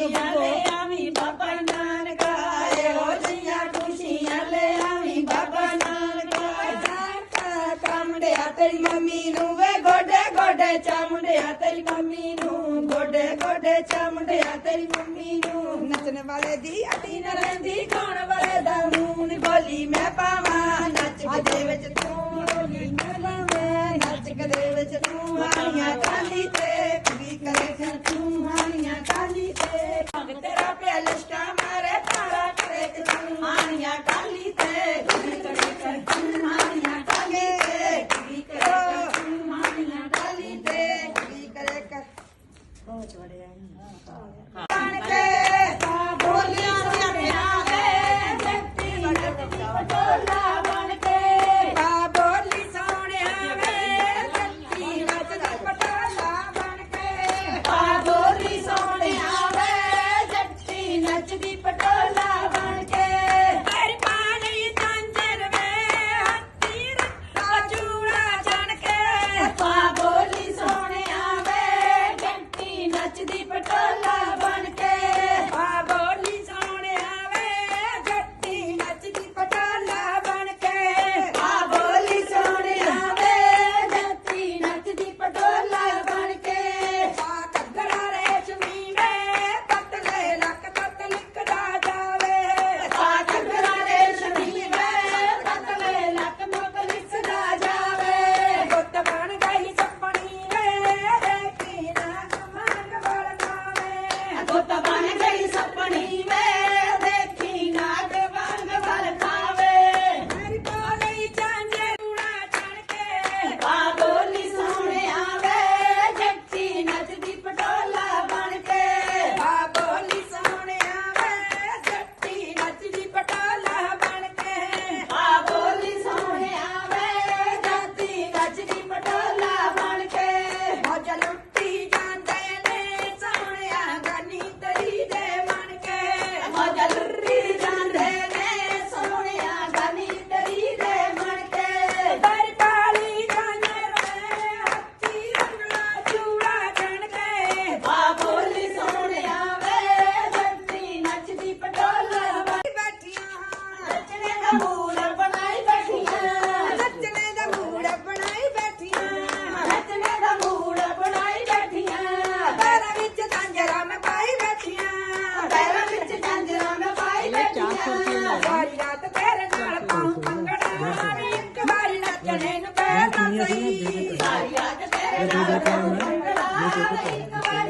ਖੁਸ਼ੀਆਂ ਲੈ ਆਵੀਂ ਬਾਬਾ ਨਾਨਕਾ ਹੋ ਜੀਆਂ ਖੁਸ਼ੀਆਂ ਲੈ ਆਵੀਂ ਬਾਬਾ ਨਾਨਕਾ ਜਾਕਾ ਕਾਮੜਿਆ ਤੇਰੀ ਮੰਮੀ ਨੂੰ ਵੇ, ਗੋਡੇ ਗੋਡੇ ਚਾਮੜਿਆ ਤੇਰੀ ਮੰਮੀ ਨੂੰ, ਗੋਡੇ ਗੋਡੇ ਚਾਮੜਿਆ ਤੇਰੀ ਮੰਮੀ ਨੂੰ। ਨੱਚਣ ਵਾਲੇ ਦੀ ਅਟੀ ਨਾ ਰਹਿੰਦੀ, ਗਾਉਣ ਵਾਲੇ ਦਾ ਮੂਨ ਬੋਲੀ ਮੈਂ ਪਾਵਾਂ। ਨੱਚ ਕੇ ਵਿੱਚ ਤੂੰ ਰੋਲੀ ਨਾ ਲਵੇਂ, ਨੱਚ ਕੇ ਵਿੱਚ ਤੂੰ ਆਈਆਂ ਕਾਲੀ ਤੇ ਸਾਰੀ ਰਾਤ ਤੇਰੇ ਨਾਲ ਪਾਉਂ ਭੰਗੜਾ ਨੀ ਇੱਕ ਵਾਰੀ ਨੱਚਣੇ ਨੂੰ ਪੈਰ ਨਾ ਸਹੀ ਸਾਰੀ ਰਾਤ ਤੇਰੇ ਨਾਲ ਪਾਉਂ ਭੰਗੜਾ ਨੀ ਇੱਕ ਵਾਰੀ